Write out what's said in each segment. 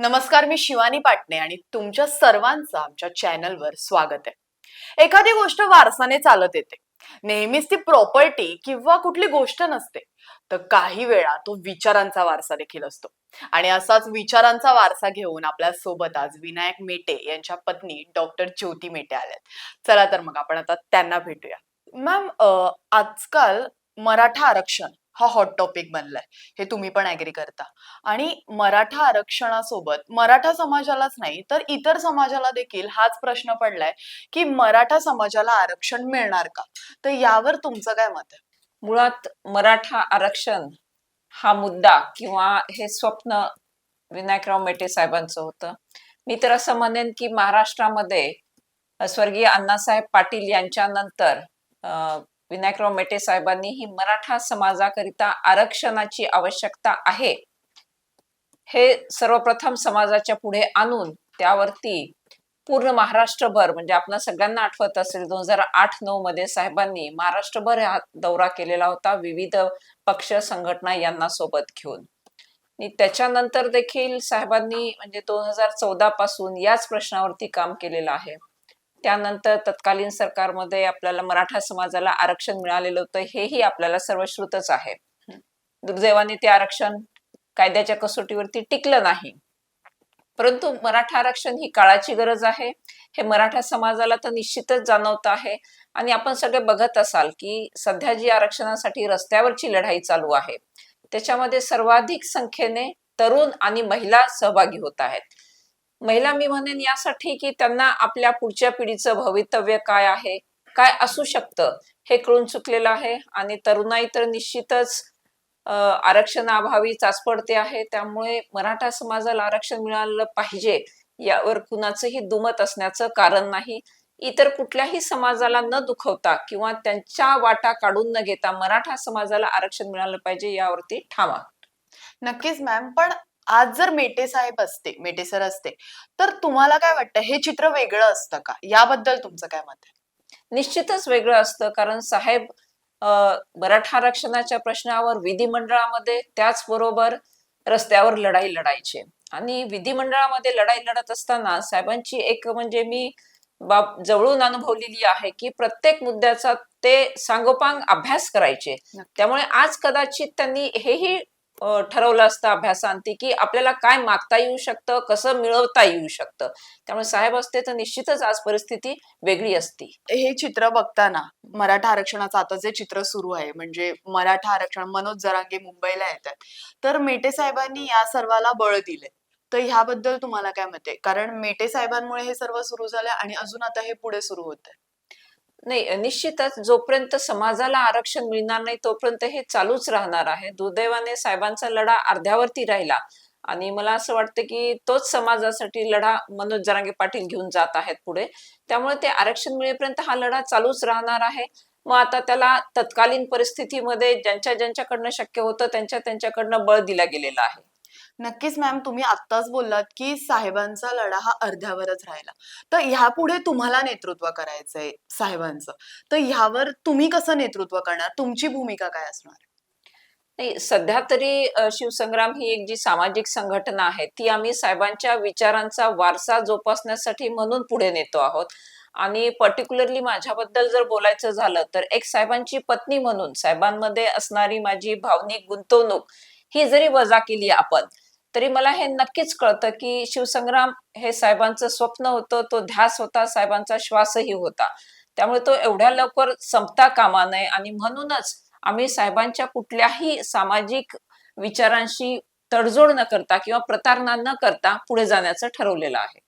नमस्कार मी शिवानी पाटणे आणि तुमच्या सर्वांचं आमच्या चॅनलवर स्वागत आहे. एखादी गोष्ट वारसाने चालत येते. नेहमीच ती प्रॉपर्टी किंवा कुठली गोष्ट नसते तर काही वेळा तो विचारांचा वारसा देखील असतो. आणि असाच विचारांचा वारसा घेऊन आपल्यासोबत आज विनायक मेटे यांच्या पत्नी डॉक्टर ज्योती मेटे आल्यात. चला तर मग आपण आता त्यांना भेटूया. मॅम आजकाल मराठा आरक्षण हा हॉट टॉपिक बनलाय. हे तुम्ही पण ऍग्री करता. आणि मराठा आरक्षणासोबत मराठा समाजालाच नाही तर इतर समाजाला देखील हाच प्रश्न पडलाय की मराठा समाजाला आरक्षण मिळणार का? तर यावर तुमचं काय मत आहे? मुळात मराठा आरक्षण हा मुद्दा किंवा हे स्वप्न विनायकराव मेटे साहेबांचं होतं. मी तर असं म्हणेन की महाराष्ट्रामध्ये स्वर्गीय अण्णासाहेब पाटील यांच्या नंतर विनायकराव मेटे साहेबांनी ही मराठा समाजाकरिता आरक्षणाची आवश्यकता आहे. हे सर्वप्रथम समाजाच्या पुढे आणून त्यावरती पूर्ण महाराष्ट्रभर म्हणजे आपल्या सगळ्यांना आठवत असेल दोन हजार आठ नऊ मध्ये साहेबांनी महाराष्ट्रभर हा दौरा केलेला होता विविध पक्ष संघटना यांना सोबत घेऊन त्याच्यानंतर देखील साहेबांनी म्हणजे दोन हजार चौदा पासून याच प्रश्नावरती काम केलेलं आहे. त्यानंतर तत्कालीन सरकारमध्ये आपल्याला मराठा समाजाला आरक्षण मिळालेलं होतं हेही आपल्याला सर्वश्रुतच आहे. दुर्दैवाने ते आरक्षण कायद्याच्या कसोटीवरती टिकलं नाही. परंतु मराठा आरक्षण ही काळाची गरज आहे. हे मराठा समाजाला तर निश्चितच जाणवत आहे. आणि आपण सगळे बघत असाल की सध्या जी आरक्षणासाठी रस्त्यावरची लढाई चालू आहे त्याच्यामध्ये सर्वाधिक संख्येने तरुण आणि महिला सहभागी होत आहेत. महिला मी म्हणेन यासाठी की त्यांना आपल्या पुढच्या पिढीचं भवितव्य काय आहे काय असू शकतं हे कळून चुकलेलं आहे. आणि तरुणाई तर निश्चितच आरक्षणाभावी आरक्षणाअभावी चाचपडते आहे. त्यामुळे मराठा समाजाला आरक्षण मिळालं पाहिजे यावर कुणाचंही दुमत असण्याचं कारण नाही. इतर कुठल्याही समाजाला न दुखवता किंवा त्यांच्या वाटा काढून न घेता मराठा समाजाला आरक्षण मिळालं पाहिजे यावरती ठामा नक्कीच मॅम पण आज जर मेटे साहेब असते मेटे सर असते तर तुम्हाला काय वाटतं हे चित्र वेगळं असतं का? याबद्दल तुमचं काय मत आहे? निश्चितच वेगळं असतं कारण साहेब मराठा आरक्षणाच्या प्रश्नावर विधिमंडळामध्ये त्याचबरोबर रस्त्यावर लढाई लढायचे. आणि विधिमंडळामध्ये लढाई लढत असताना साहेबांची एक म्हणजे मी बाब जवळून अनुभवलेली आहे की प्रत्येक मुद्द्याचा ते सांगोपांग अभ्यास करायचे. त्यामुळे आज कदाचित त्यांनी हेही ठरवलं असतं अभ्यासांती की आपल्याला काय मागता येऊ शकतं कसं मिळवता येऊ शकतं. त्यामुळे साहेब असते तर निश्चितच आज परिस्थिती वेगळी असती. हे चित्र बघताना मराठा आरक्षणाचं आता जे चित्र सुरू आहे म्हणजे मराठा आरक्षण मनोज जरांगे मुंबईला येतात. तर मेटे साहेबांनी या सर्वाला बळ दिले तर ह्याबद्दल तुम्हाला काय मत आहे? कारण मेटे साहेबांमुळे हे सर्व सुरू झालं आणि अजून आता हे पुढे सुरू होत आहे नाही निश्चितच जोपर्यंत समाजाला आरक्षण मिळणार नाही तोपर्यंत हे चालूच राहणार आहे. दुर्दैवाने साहेबांचा लढा अर्ध्यावरती राहिला आणि मला असं वाटतं की तोच समाजासाठी लढा मनोज जरांगे पाटील घेऊन जात आहेत पुढे. त्यामुळे ते आरक्षण मिळेपर्यंत हा लढा चालूच राहणार आहे. मग आता त्याला तत्कालीन परिस्थितीमध्ये ज्यांच्या ज्यांच्याकडनं शक्य होतं त्यांच्या त्यांच्याकडनं बळ दिला गेलेला आहे. नक्कीच मॅम तुम्ही आत्ताच बोललात की साहेबांचा लढा हा अर्ध्यावरच राहिला. तर ह्यापुढे तुम्हाला नेतृत्व करायचंय साहेबांचं. तर ह्यावर तुम्ही कसं नेतृत्व करणार? तुमची भूमिका काय असणार? नाही सध्या तरी शिवसंग्राम ही एक जी सामाजिक संघटना आहे ती आम्ही साहेबांच्या विचारांचा वारसा जोपासण्यासाठी म्हणून पुढे नेतो आहोत. आणि पर्टिक्युलरली माझ्याबद्दल जर बोलायचं झालं तर एक साहेबांची पत्नी म्हणून साहेबांमध्ये असणारी माझी भावनिक गुंतवणूक ही जरी वजा केली आपण तरी मला हे नक्कीच कळतं की शिवसंग्राम हे साहेबांचं स्वप्न होतं तो ध्यास होता साहेबांचा श्वासही होता. त्यामुळे तो एवढ्या लवकर संपता कामा नये आणि म्हणूनच आम्ही साहेबांच्या कुठल्याही सामाजिक विचारांशी तडजोड न करता किंवा प्रतारणा न करता पुढे जाण्याचं ठरवलेलं आहे.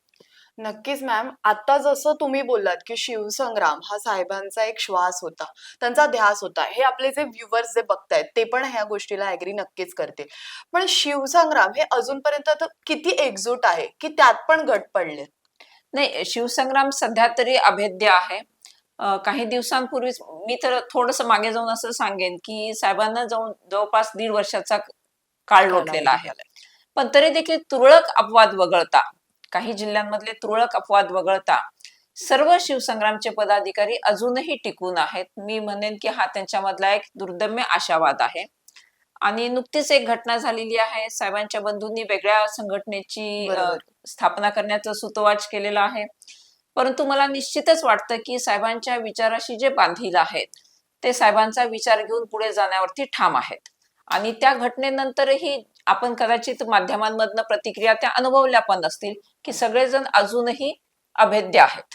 नक्कीच मॅम आता जसं तुम्ही बोललात की शिवसंग्राम हा साहेबांचा एक श्वास होता त्यांचा ध्यास होता. हे आपले जे व्ह्युअर्स जे बघतायत ते पण ह्या गोष्टीला ऍग्री नक्कीच करतील. पण शिवसंग्राम हे अजूनपर्यंत किती एकजूट आहे की त्यात पण गट पडले नाही शिवसंग्राम सध्या तरी अभेद्य आहे. काही दिवसांपूर्वीच मी तर थोडस मागे जाऊन असं सांगेन की साहेबांना जाऊन जवळपास दीड वर्षाचा काळ लोटलेला आहे. पण तरी देखील तुरळक अपवाद वगळता काही जिल्ह्यांमधले तुरळक अपवाद वगळता सर्व शिवसंग्रामचे पदाधिकारी अजूनही टिकून आहेत. मी म्हणेन की हा त्यांच्यामधला एक दुर्दम्य आशावाद आहे. आणि नुकतीच एक घटना झालेली आहे. साहेबांच्या बंधूंनी वेगळ्या संघटनेची. स्थापना करण्याचं सुतोवाच केलेलं आहे. परंतु मला निश्चितच वाटतं की साहेबांच्या विचाराशी जे बांधील आहेत ते साहेबांचा विचार घेऊन पुढे जाण्यावरती ठाम आहेत. आणि त्या घटनेनंतरही आपण कदाचित माध्यमांमधनं प्रतिक्रिया त्या अनुभवल्या पण असतील की सगळेजण अजूनही अभेद्य आहेत.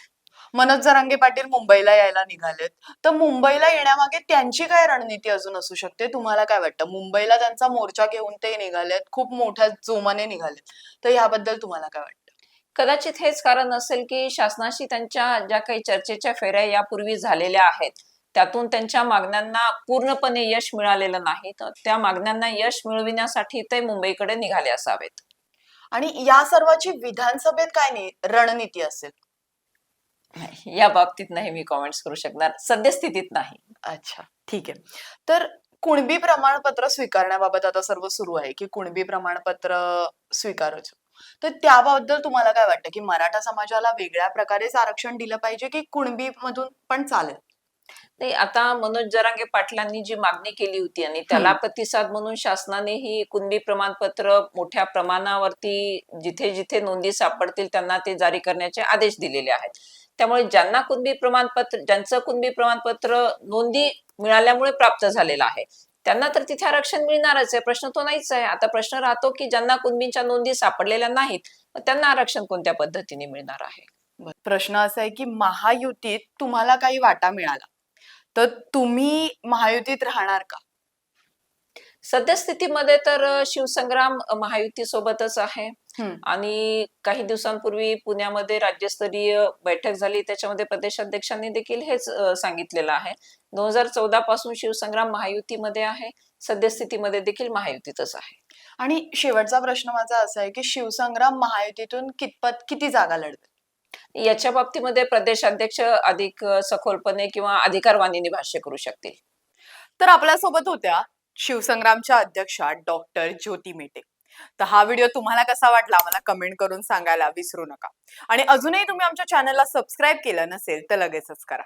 मनोज जरांगे पाटील मुंबईला यायला निघालेत. तर मुंबईला येण्यामागे त्यांची काय रणनीती अजून असू शकते? तुम्हाला काय वाटतं? मुंबईला त्यांचा मोर्चा घेऊन ते निघालेत खूप मोठ्या जोमाने निघालेत. तर याबद्दल तुम्हाला काय वाटतं? कदाचित हेच कारण असेल की शासनाशी त्यांच्या ज्या काही चर्चेच्या फेऱ्या यापूर्वी झालेल्या आहेत. त्यातून त्यांच्या मागण्यांना पूर्णपणे यश मिळालेलं नाही तर त्या मागण्यांना यश मिळविण्यासाठी ते मुंबईकडे निघाले असावेत. आणि या सर्वाची विधानसभेत काय नि- रणनीती असेल. नाही, या बाबतीत नाही मी कॉमेंट्स करू शकणार. सद्यस्थितीत नाही. अच्छा ठीक आहे. तर कुणबी प्रमाणपत्र स्वीकारण्याबाबत आता सर्व सुरू आहे की कुणबी प्रमाणपत्र स्वीकारायचं तर त्याबद्दल तुम्हाला काय वाटतं की मराठा समाजाला वेगळ्या प्रकारेच आरक्षण दिलं पाहिजे की कुणबी मधून पण चालेल? नाही आता मनोज जरांगे पाटलांनी जी मागणी केली होती आणि त्याला. प्रतिसाद म्हणून शासनानेही कुणबी प्रमाणपत्र मोठ्या प्रमाणावरती जिथे जिथे नोंदी सापडतील त्यांना ते जारी करण्याचे आदेश दिलेले आहेत त्यामुळे ज्यांना कुणबी प्रमाणपत्र ज्यांचं कुणबी प्रमाणपत्र नोंदी मिळाल्यामुळे प्राप्त झालेलं आहे त्यांना तर तिथे आरक्षण मिळणारच आहे प्रश्न तो नाहीच आहे आता प्रश्न राहतो की ज्यांना कुणबींच्या नोंदी सापडलेल्या नाहीत त्यांना आरक्षण कोणत्या पद्धतीने मिळणार आहे. प्रश्न असा आहे की महायुतीत तुम्हाला काही वाटा मिळाला तर तुम्ही महायुतीत राहणार का? सद्यस्थितीमध्ये तर शिवसंग्राम महायुती सोबतच आहे. आणि काही दिवसांपूर्वी पुण्यामध्ये राज्यस्तरीय बैठक झाली. त्याच्यामध्ये प्रदेशाध्यक्षांनी देखील हेच सांगितलेलं आहे. दोन हजार चौदा पासून शिवसंग्राम महायुतीमध्ये आहे. सद्यस्थितीमध्ये देखील महायुतीतच आहे. आणि शेवटचा प्रश्न माझा असा आहे की शिवसंग्राम महायुतीतून कितपत किती जागा लढवेल? याच्या बाबतीमध्ये प्रदेशाध्यक्ष अधिक सखोलपणे किंवा अधिकारवाणीने भाष्य करू शकतील. तर आपल्यासोबत होत्या शिवसंग्रामच्या अध्यक्षा डॉक्टर ज्योती मेटे. तर हा व्हिडिओ तुम्हाला कसा वाटला मला कमेंट करून सांगायला विसरू नका. आणि अजूनही तुम्ही आमच्या चॅनलला सबस्क्राईब केलं नसेल तर लगेचच करा.